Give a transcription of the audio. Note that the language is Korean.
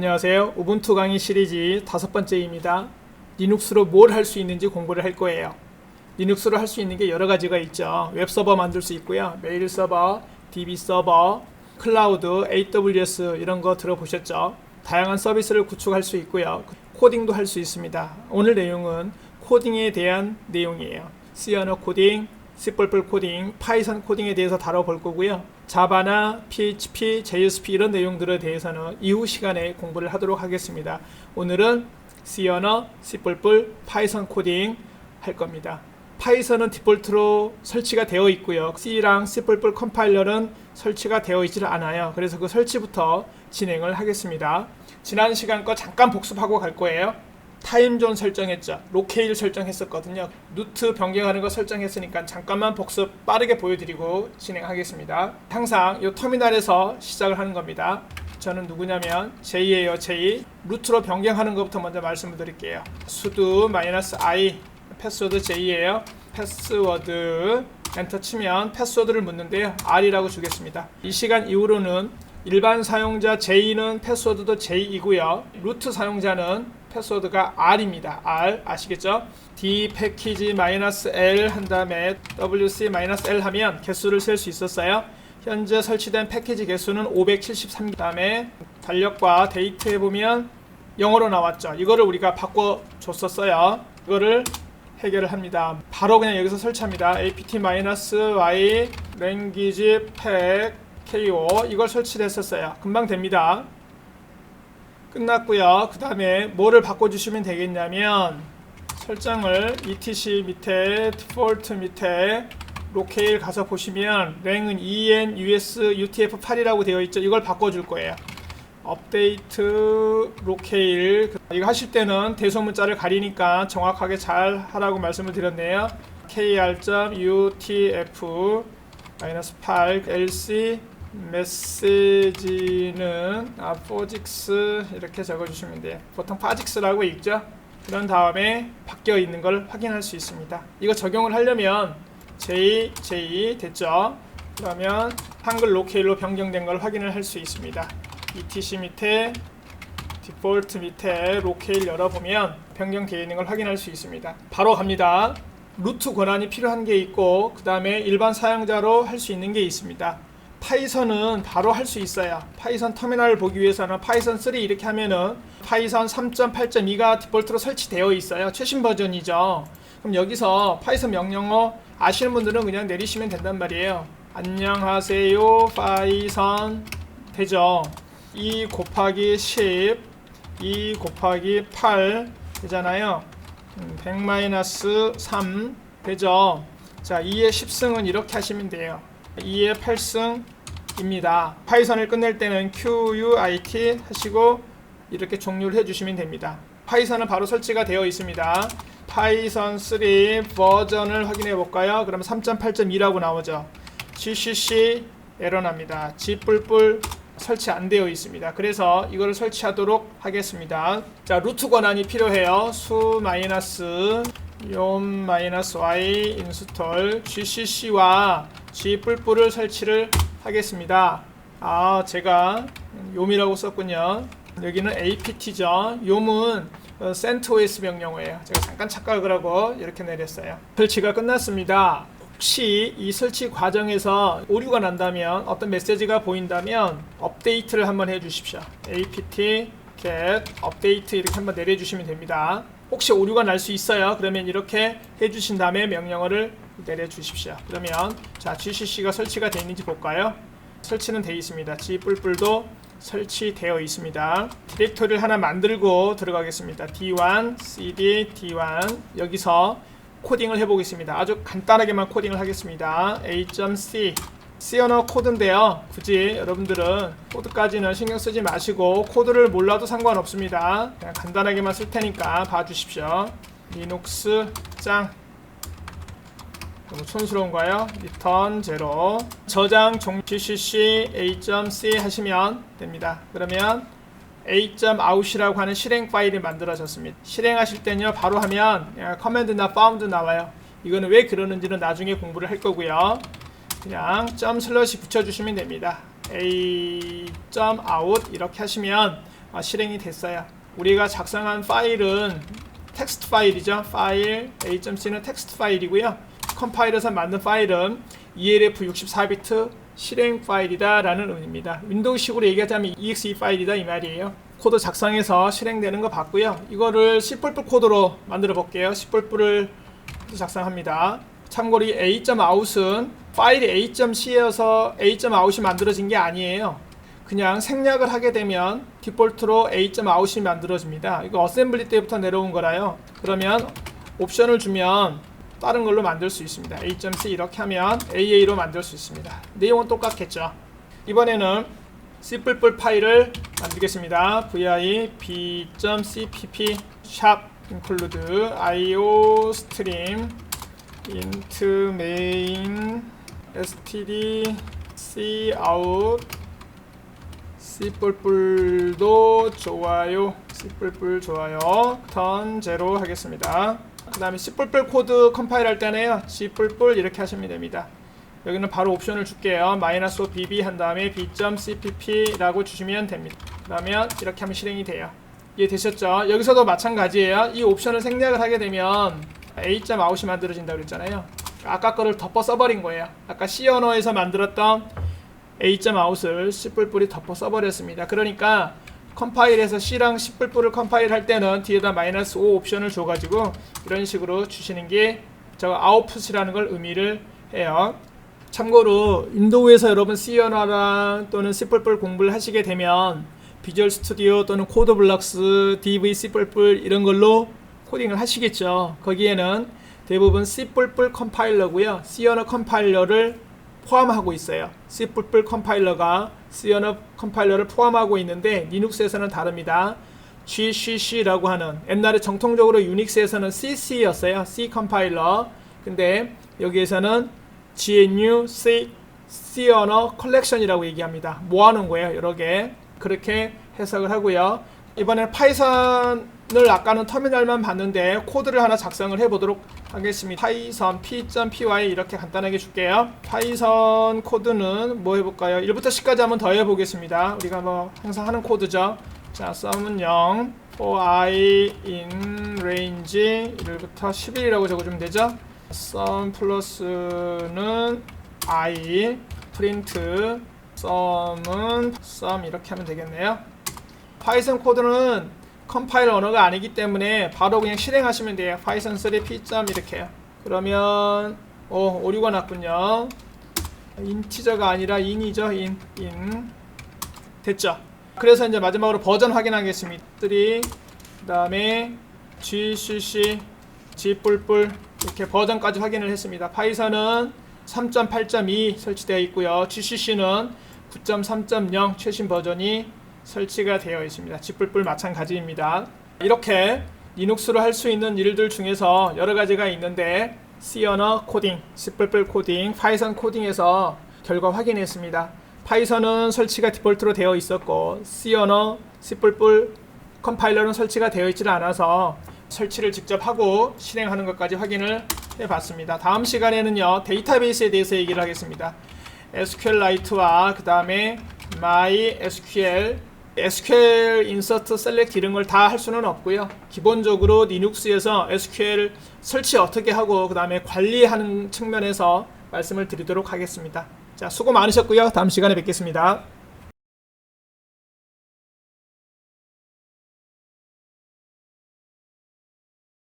안녕하세요. 우분투 강의 시리즈 다섯 번째입니다. 리눅스로 뭘 할 수 있는지 공부를 할 거예요. 리눅스로 할 수 있는 게 여러 가지가 있죠. 웹 서버 만들 수 있고요. 메일 서버, DB 서버, 클라우드, AWS 이런 거 들어보셨죠? 다양한 서비스를 구축할 수 있고요. 코딩도 할 수 있습니다. 오늘 내용은 코딩에 대한 내용이에요. C 언어 코딩, C++ 코딩, 파이썬 코딩에 대해서 다뤄볼 거고요. 자바나 PHP, JSP 이런 내용들에 대해서는 이후 시간에 공부를 하도록 하겠습니다. 오늘은 C 언어, C++, 파이썬 코딩 할 겁니다. 파이썬은 디폴트로 설치가 되어 있고요. C랑 C++ 컴파일러는 설치가 되어 있지를 않아요. 그래서 그 설치부터 진행을 하겠습니다. 지난 시간 거 잠깐 복습하고 갈 거예요. 타임존 설정했죠. 로케일 설정했었거든요. 루트 변경하는 거 설정했으니까 잠깐만 복습 빠르게 보여드리고 진행하겠습니다. 항상 이 터미널에서 시작을 하는 겁니다. 저는 누구냐면 J예요, J. 루트로 변경하는 것부터 먼저 말씀을 드릴게요. sudo -i 패스워드 J예요. 패스워드 엔터 치면 패스워드를 묻는데요. R이라고 주겠습니다. 이 시간 이후로는 일반 사용자 J는 패스워드도 J이고요. 루트 사용자는 패스워드가 R입니다. R 아시겠죠? D 패키지 -L 한 다음에 WC -L 하면 개수를 셀 수 있었어요. 현재 설치된 패키지 개수는 573 다음에 달력과 데이트에 보면 영어로 나왔죠. 이거를 우리가 바꿔 줬었어요. 이거를 해결을 합니다. 바로 그냥 여기서 설치합니다. apt-y language pack ko 이걸 설치를 했었어요. 금방 됩니다. 끝났고요. 그 다음에 뭐를 바꿔주시면 되겠냐면 설정을 etc 밑에 디폴트 밑에 로케일 가서 보시면 랭은 en us utf8이라고 되어 있죠. 이걸 바꿔줄 거예요. 업데이트 로케일 이거 하실 때는 대소문자를 가리니까 정확하게 잘 하라고 말씀을 드렸네요. kr.utf 8 lc 메시지는 아, 포직스 이렇게 적어주시면 돼요. 보통 파직스라고 읽죠. 그런 다음에 바뀌어 있는 걸 확인할 수 있습니다. 이거 적용을 하려면 J, J 됐죠? 그러면 한글 로케일로 변경된 걸 확인을 할 수 있습니다. ETC 밑에 디폴트 밑에 로케일 열어보면 변경되어 있는 걸 확인할 수 있습니다. 바로 갑니다. 루트 권한이 필요한 게 있고 그 다음에 일반 사용자로 할 수 있는 게 있습니다. 파이썬은 바로 할 수 있어요. 파이썬 터미널을 보기 위해서는 파이썬 3 이렇게 하면은 파이썬 3.8.2가 디폴트로 설치되어 있어요. 최신 버전이죠. 그럼 여기서 파이썬 명령어 아시는 분들은 그냥 내리시면 된단 말이에요. 안녕하세요. 파이썬 되죠. 2 곱하기 10, 2 곱하기 8 되잖아요. 100-3 되죠. 자, 2의 10승은 이렇게 하시면 돼요. 2의 8승 입니다. 파이썬을 끝낼 때는 QUIT 하시고 이렇게 종료를 해주시면 됩니다. 파이썬은 바로 설치가 되어 있습니다. 파이썬 3 버전을 확인해 볼까요? 그럼 3.8.2라고 나오죠. GCC 에러 납니다. G 뿔뿔 설치 안 되어 있습니다. 그래서 이거를 설치하도록 하겠습니다. 자, 루트 권한이 필요해요. 수 마이너스 요 마이너스 y 인스톨 gcc와 g 뿔뿔을 설치를 하겠습니다. 아, 제가 요미라고 썼군요. 여기는 apt죠. 요문 CentOS 명령어예요. 제가 잠깐 착각을 하고 이렇게 내렸어요. 설치가 끝났습니다. 혹시 이 설치 과정에서 오류가 난다면 어떤 메시지가 보인다면 업데이트를 한번 해 주십시오. apt get 업데이트 이렇게 한번 내려 주시면 됩니다. 혹시 오류가 날 수 있어요. 그러면 이렇게 해 주신 다음에 명령어를 내려 주십시오. 그러면 자 GCC가 설치가 되어 있는지 볼까요? 설치는 되어 있습니다. G 뿔뿔도 설치되어 있습니다. 디렉토리를 하나 만들고 들어가겠습니다. D1, CD, D1 여기서 코딩을 해보겠습니다. 아주 간단하게만 코딩을 하겠습니다. A.C C 언어 코드인데요. 굳이 여러분들은 코드까지는 신경 쓰지 마시고 코드를 몰라도 상관없습니다. 그냥 간단하게만 쓸 테니까 봐주십시오. 리눅스 짱 너무 촌스러운가요? 리턴 제로 저장 종 gcc a.c 하시면 됩니다. 그러면 a.out이라고 하는 실행 파일이 만들어졌습니다. 실행하실 때는요 바로 하면 커맨드나 파운드 나와요. 이거는 왜 그러는지는 나중에 공부를 할 거고요. 그냥 점 슬러시 붙여주시면 됩니다. a.out 이렇게 하시면 아, 실행이 됐어요. 우리가 작성한 파일은 텍스트 파일이죠. 파일 a.c는 텍스트 파일이고요. 컴파일에서 만든 파일은 ELF 64비트 실행 파일이다 라는 의미입니다. 윈도우식으로 얘기하자면 exe 파일이다 이 말이에요. 코드 작성해서 실행되는 거 봤고요. 이거를 C++ 코드로 만들어 볼게요. C++을 작성합니다. 참고로 이 a.out은 파일이 a.c여서 a.out이 만들어진 게 아니에요. 그냥 생략을 하게 되면 디폴트로 a.out이 만들어집니다. 이거 어셈블리 때부터 내려온 거라요. 그러면 옵션을 주면 다른 걸로 만들 수 있습니다. a.c 이렇게 하면 AA로 만들 수 있습니다. 내용은 똑같겠죠. 이번에는 C++ 파일을 만들겠습니다. vi b.cpp 샵 include io stream int main std c out 씨뿔뿔도 좋아요 씨뿔뿔 좋아요 턴 제로 하겠습니다 그 다음에 씨뿔뿔 코드 컴파일 할 때는요 씨뿔뿔 이렇게 하시면 됩니다. 여기는 바로 옵션을 줄게요. 마이너스 bb 한 다음에 b.cpp 라고 주시면 됩니다. 그러면 이렇게 하면 실행이 돼요. 이해되셨죠? 여기서도 마찬가지예요. 이 옵션을 생략을 하게 되면 a.out이 만들어진다고 그랬잖아요. 아까 거를 덮어 써버린 거예요. 아까 C 언어에서 만들었던 a.out을 C++이 덮어 써버렸습니다. 그러니까 컴파일에서 C랑 C++을 컴파일 할 때는 뒤에다 마이너스 5 옵션을 줘가지고 이런 식으로 주시는 게 저 아웃풋이라는 걸 의미를 해요. 참고로 윈도우에서 여러분 C 언어랑 또는 C++ 공부를 하시게 되면 비주얼 스튜디오 또는 코드블럭스, DV C++ 이런 걸로 코딩을 하시겠죠. 거기에는 대부분 C++ 컴파일러고요. C 언어 컴파일러를 포함하고 있어요. C++ 컴파일러가 C 언어 컴파일러를 포함하고 있는데 리눅스에서는 다릅니다. GCC라고 하는 옛날에 정통적으로 유닉스에서는 CC였어요. C 컴파일러. 근데 여기에서는 GNU C C 언어 컬렉션이라고 얘기합니다. 모아놓은 거예요. 여러 개. 그렇게 해석을 하고요. 이번에 파이썬을 아까는 터미널만 봤는데 코드를 하나 작성을 해보도록 하겠습니다. 파이썬 p.py 이렇게 간단하게 줄게요. 파이썬 코드는 뭐 해볼까요? 1부터 10까지 한번 더 해보겠습니다. 우리가 뭐 항상 하는 코드죠. 자, 썸은 0, for i in range 1부터 11이라고 적어주면 되죠. 썸 플러스는 i, 프린트, 썸은 썸 이렇게 하면 되겠네요. 파이썬 코드는 컴파일 언어가 아니기 때문에 바로 그냥 실행하시면 돼요. 파이썬 3 p. 이렇게요. 그러면 오 오류가 났군요. 인티저가 아니라 인이죠. 인. 인. 됐죠. 그래서 이제 마지막으로 버전 확인하겠습니다. 3 그 다음에 gcc g뿔뿔 이렇게 버전까지 확인을 했습니다. 파이썬은 3.8.2 설치되어 있고요. gcc는 9.3.0 최신 버전이 설치가 되어 있습니다. 지뿔뿔 마찬가지입니다. 이렇게 리눅스로 할 수 있는 일들 중에서 여러 가지가 있는데 C 언어 코딩, C++ 코딩, 파이썬 코딩에서 결과 확인했습니다. 파이썬은 설치가 디폴트로 되어 있었고 C 언어, C++ 컴파일러는 설치가 되어 있지 않아서 설치를 직접 하고 실행하는 것까지 확인을 해봤습니다. 다음 시간에는요 데이터베이스에 대해서 얘기를 하겠습니다. SQLite와 그 다음에 MySQL SQL 인서트 셀렉트 이런 걸 다 할 수는 없고요. 기본적으로 리눅스에서 SQL 설치 어떻게 하고 그 다음에 관리하는 측면에서 말씀을 드리도록 하겠습니다. 자, 수고 많으셨고요. 다음 시간에 뵙겠습니다.